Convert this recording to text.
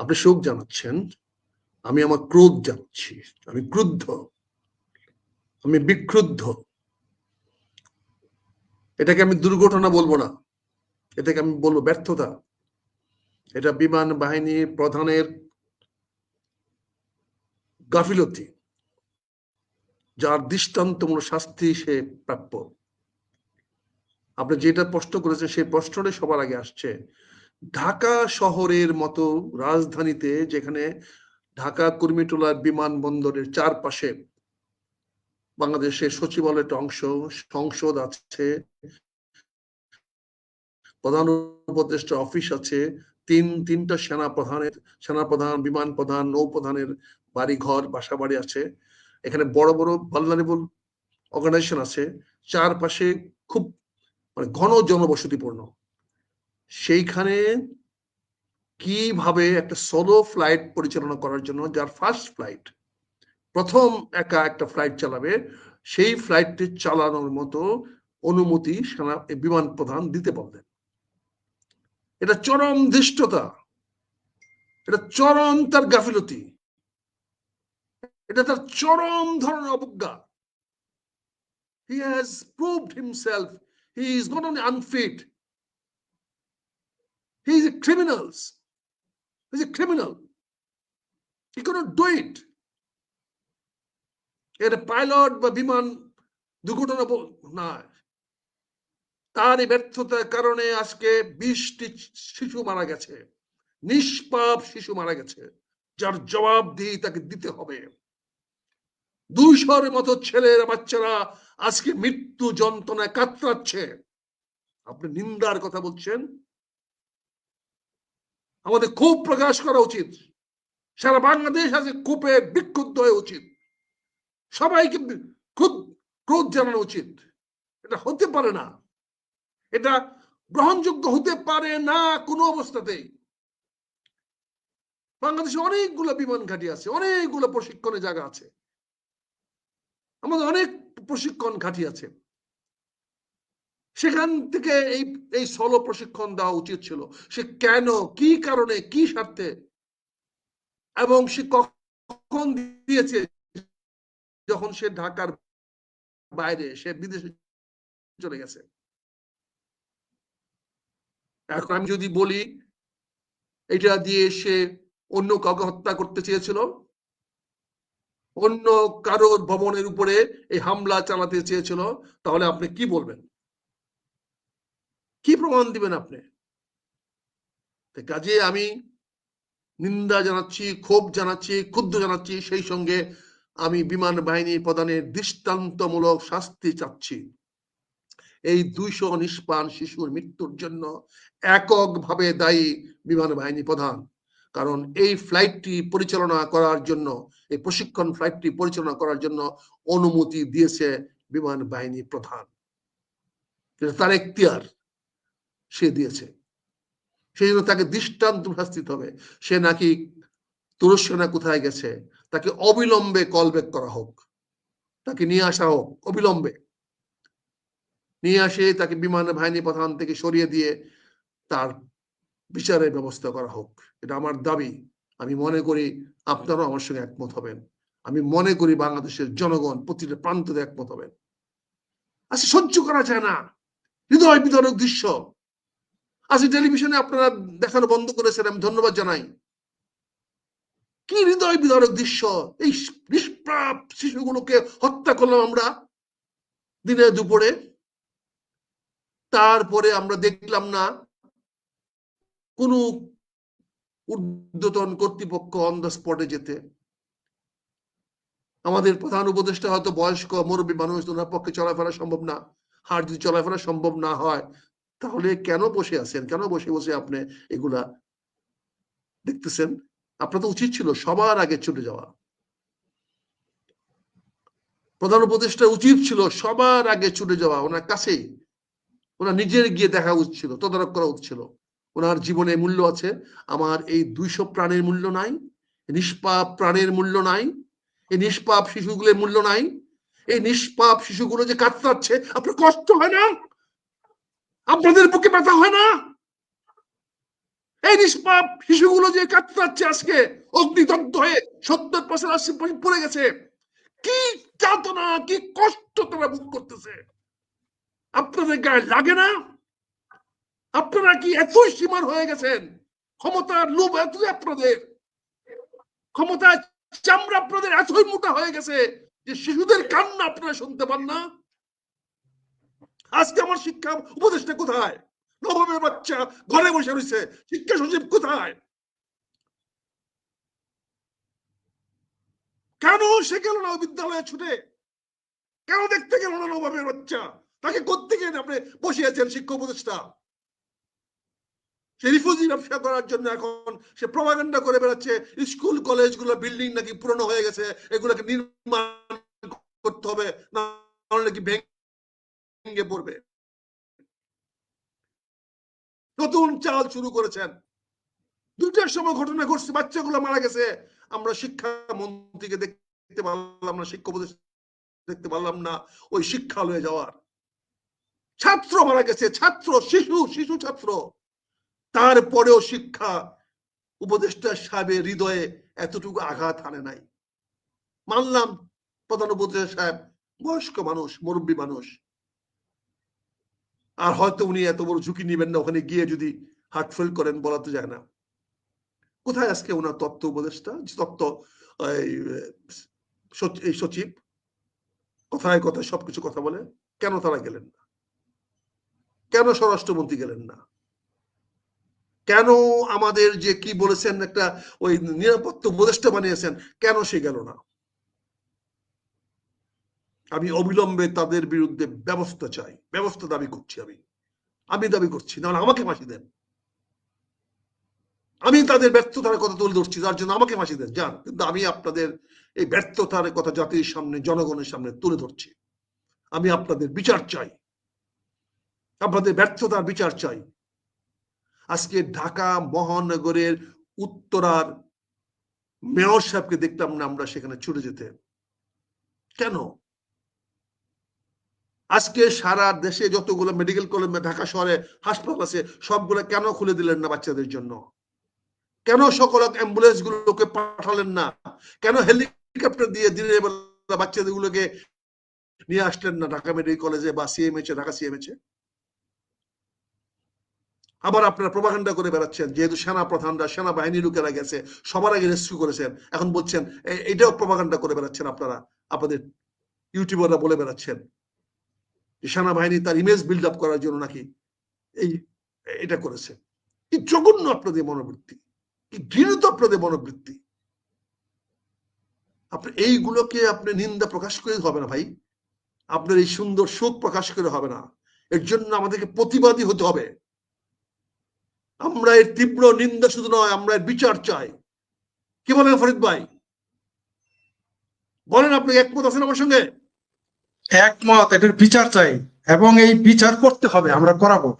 আপনি শোক জানাচ্ছেন, আমি আমার ক্রোধ জানাচ্ছি, আমি ক্রুদ্ধ, আমি বিক্ষুব্ধ এটাকে আমি দুর্ঘটনা বলব না, এটাকে আমি বলব ব্যর্থতা। এটা বিমান বাহিনী প্রধানের গাফিলতি, যার দৃষ্টান্তমূলক শাস্তি সে প্রাপ্য। আপনি যেটা প্রশ্ন করেছেন, সেই প্রশ্নটাই সবার আগে আসছে। ঢাকা শহরের মতো রাজধানীতে যেখানে ঢাকা কুর্মিটোলার বিমানবন্দরের চারপাশে বাংলাদেশের সচিবালয় একটা অংশ, সংসদ আছে, প্রধান উপদেষ্টা অফিস আছে, তিন, তিনটা সেনা প্রধানের সেনা প্রধান বিমান প্রধান নৌ প্রধানের বাড়ি ঘর বাসা বাড়ি আছে। এখানে বড় বড় ভালনারেবল অর্গানাইজেশন আছে। চারপাশে খুব মানে ঘন জনবসতিপূর্ণ। সেইখানে কীভাবে একটা সোলো ফ্লাইট পরিচালনা করার জন্য যার ফার্স্ট ফ্লাইট প্রথম একা একটা ফ্লাইট চালাবে, সেই ফ্লাইটটি চালানোর মতো অনুমতি সেনা, বিমান প্রধান দিতে পারলেন। এটা চরম ধৃষ্টতা। এটা চরম তার গাফিলতি। এটা তার চরম ধরনের অবজ্ঞা। He has proved himself he is not only unfit a criminals he is a criminal he cannot do it. এটা পাইলট বা বিমান দুর্ঘটনা না। তার ব্যর্থতার কারণে আজকে বিশটি শিশু মারা গেছে। নিষ্পাপ শিশু মারা গেছে। যার জবাব দিয়ে তাকে দিতে হবে। দুইশোর মতো ছেলের বাচ্চারা আজকে মৃত্যু যন্ত্রণায় কাতরাচ্ছে। আপনি নিন্দার কথা বলছেন। আমাদের ক্ষোভ প্রকাশ করা উচিত। সারা বাংলাদেশ আজকে ক্ষোভে বিক্ষুব্ধ হয়ে উচিত। সবাইকে ক্রোধ জানানো উচিত। এটা হতে পারে না। এটা গ্রহণযোগ্য হতে পারে না কোনো অবস্থাতেই। বাংলাদেশে অনেকগুলো বিমান ঘাঁটি আছে, অনেকগুলো প্রশিক্ষণের জায়গা আছে। আমাদের অনেক প্রশিক্ষণ ঘাঁটি আছে। সেখান থেকে এই এই সলো প্রশিক্ষণ দেওয়া উচিত ছিল। সে কেন, কি কারণে, কি স্বার্থে? এবং সে কখন দিয়েছে? যখন সে ঢাকার বাইরে, সে বিদেশে চলে গেছে। এখন আমি যদি বলি, এটা দিয়ে সে অন্য কাউকে হত্যা করতে চেয়েছিল। অন্য কারোর ভবনের উপরে এই হামলা চালাতে চেয়েছিল। তাহলে আপনি কি বলবেন? কি প্রমাণ দিবেন আপনি? কাজে আমি নিন্দা জানাচ্ছি, ক্ষোভ জানাচ্ছি ক্ষুদ্র জানাচ্ছি, সেই সঙ্গে আমি বিমান বাহিনী প্রদানের দৃষ্টান্তমূলক শাস্তি চাচ্ছি। এই দুইশো নিষ্পান শিশুর মৃত্যুর জন্য এককভাবে দায়ী বিমান বাহিনী প্রধান। কারণ এই ফ্লাইটটি পরিচালনা করার জন্য, এই প্রশিক্ষণ ফ্লাইটটি পরিচালনা করার জন্য অনুমতি দিয়েছে বিমান বাহিনী প্রধান। তার এখতিয়ার। সে দিয়েছে। সেই জন্য তাকে দৃষ্টান্ত শাস্তি হবে। সে নাকি তুরস্ক না কোথায় গেছে? তাকে অবিলম্বে কল ব্যাক করা হোক। তাকে নিয়ে আসা হোক, অবিলম্বে। নিয়ে আসে, তাকে বিমান বাহিনী প্রধান থেকে সরিয়ে দিয়ে তার বিচারের ব্যবস্থা করা হোক। এটা আমার দাবি। আমি মনে করি আপনারাও আমার সঙ্গে একমত হবেন। আমি মনে করি বাংলাদেশের জনগণ প্রতিটা প্রান্ততে একমত হবেন। আচ্ছা সহ্য করা যায় না। হৃদয় বিতরক দৃশ্য। আজকে টেলিভিশনে আপনারা দেখানো বন্ধ করেছেন, আমি ধন্যবাদ জানাই। কি হৃদয় বিদারক দৃশ্য, এই নিষ্প্রাপ শিশুগুলোকে হত্যা করলাম আমরা দিনে দুপুরে। তারপরে আমরা দেখলাম না, কোন ঊর্ধ্বতন কর্তৃপক্ষ অন দ্য স্পটে যেতে। আমাদের প্রধান উপদেষ্টা হয়তো বয়স্ক, মুরব্বী মানুষ, ওনার পক্ষে চলাফেরা সম্ভব না। হার যদি চলাফেরা সম্ভব না হয় তাহলে কেন বসে আছেন? কেন বসে বসে আপনি এগুলা দেখতেছেন? আপনার তো উচিত ছিল সবার আগে ছুটে যাওয়া। প্রধান উপদেষ্টা উচিত ছিল সবার আগে ছুটে যাওয়া। ওনার কাছেই। ওনার নিজের গিয়ে দেখা উচিত ছিল, তদারক করা উচিত ছিল। ওনার জীবনে মূল্য আছে। আমার এই দুইশো প্রাণের মূল্য নাই, নিষ্পাপ প্রাণের মূল্য নাই, এই নিষ্পাপ শিশুগুলোর মূল্য নাই, এই নিষ্পাপ শিশুগুলো যে কাতরাচ্ছে আপনার কষ্ট হয় না? আপনাদের বুকে ব্যথা হয় না? এই নিষ্পাপ শিশুগুলো যে কাতরাচ্ছে আজকে, অগ্নিদগ্ধ হয়ে সত্তর পার্সেন্ট, আশি পড়ে গেছে। কি যাতনা কি কষ্ট তারা ভোগ করতেছে? আপনাদের গায়ে লাগে না? আপনারা কি এত সীমার হয়ে গেছেন? ক্ষমতার লোভ এত আপনাদের। ক্ষমতার চামড়া আপনাদের এতই মোটা হয়ে গেছে যে শিশুদের কান্না আপনারা শুনতে পান না? আজকে আমার শিক্ষা উপদেশটা কোথায়? নবমের বাচ্চা ঘরে বসে রয়েছে, শিক্ষা সচিব কোথায়? কেন সে গেল না বিদ্যালয়ে ছুটে? কেন দেখতে গেল না নবমের বাচ্চা? তাকে করতে গিয়ে আপনি বসিয়েছেন শিক্ষা উপদেষ্টা? সে রিফিউজি ব্যবসা করার জন্য এখন সে প্রভাগান্ডা করে বেড়াচ্ছে। স্কুল, কলেজগুলো বিল্ডিং নাকি পুরনো হয়ে গেছে, এগুলোকে নির্মাণ করতে হবে, না নাকি ভেঙে পড়বে। নতুন চাল শুরু করেছেন। দুইটার সময় ঘটনা ঘটছে, বাচ্চাগুলো মারা গেছে। আমরা শিক্ষা মন্ত্রীকে দেখতে পারলাম না, শিক্ষা দেখতে পারলাম না, ওই শিক্ষালয়ে যাওয়ার। ছাত্র মারা গেছে, ছাত্র, শিশু শিশু ছাত্র। তারপরেও শিক্ষা উপদেষ্টা সাহেবের হৃদয়ে এতটুকু আঘাত আনে নাই। মানলাম, প্রধান উপদেষ্টা সাহেব, বয়স্ক মানুষ, মুরব্বী মানুষ আর হয়তো উনি এত বড় ঝুঁকি নেবেন না, ওখানে গিয়ে যদি হার্ট ফেল করেন বলা তো যায় না। কোথায় আজকে ওনার তত্ত্ব উপদেষ্টা? তত্ত্ব এই সচিব কথায় কথায় সবকিছু কথা বলে, কেন তারা গেলেন না? কেন স্বরাষ্ট্রমন্ত্রী গেলেন না? কেন আমাদের যে কি বলেছেন একটা ওই নিরাপত্তা উপদেষ্টা বানিয়েছেন, কেন সে গেল না? আমি অবিলম্বে তাদের বিরুদ্ধে ব্যবস্থা চাই। ব্যবস্থা দাবি করছি আমি। আমি দাবি করছি নাহলে আমাকে ফাঁসি দেন। আমি তাদের ব্যর্থতার কথা তুলে ধরছি তার জন্য আমাকে ফাঁসি দেন। যান, কিন্তু আমি আপনাদের এই ব্যর্থতার কথা জাতির সামনে, জনগণের সামনে তুলে ধরছি। আমি আপনাদের বিচার চাই। আপনাদের ব্যর্থতার বিচার চাই। আজকে ঢাকা মহানগরের উত্তরার মেয়র সাহেবকে দেখলাম না আমরা সেখানে ছুটে যেতে। কেন? আজকে সারা দেশে যতগুলো মেডিকেল কলেজ ঢাকা শহরে হাসপাতাল আছে, সবগুলো কেন খুলে দিলেন না বাচ্চাদের জন্য? কেন সকল অ্যাম্বুলেন্স গুলোকে পাঠালেন না? কেন হেলিকপ্টার দিয়ে দিনের বেলা বাচ্চাদের গুলোকে নিয়ে আসলেন না ঢাকা মেডিকেল কলেজে বা সিএমএইচ ঢাকা সিএমএইচ আবার আপনারা প্রভাকাণ্ডা করে বেড়াচ্ছেন, যেহেতু সেনা প্রধানরা সেনাবাহিনী লোকেরা গেছে, সবার আগে রেস্কিউ করেছেন, এখন বলছেন এটাও প্রভাকাণ্ডা করে বেড়াচ্ছেন আপনারা, আপনাদের ইউটিউবাররা বলে বেড়াচ্ছেন। সেনাবাহিনী তার ইমেজ বিল্ড আপ করার জন্য নাকি এই, এটা করেছে। কি জঘন্য আপনাদের মনোবৃত্তি, কি ঘৃণিত আপনাদের মনোবৃত্তি। আপনি এইগুলোকে আপনি নিন্দা প্রকাশ করে হবে না ভাই। আপনার এই সুন্দর শোক প্রকাশ করে হবে না। এর জন্য আমাদেরকে প্রতিবাদী হতে হবে। আমরা এর তীব্র নিন্দা শুধু নয়, আমরা এর বিচার চাই। কি বলেন ফরিদ ভাই? বলেন আপনি একমত আছেন আমার সঙ্গে? একমত এটার বিচার চাই এবং এই বিচার করতে হবে আমরা করাবো।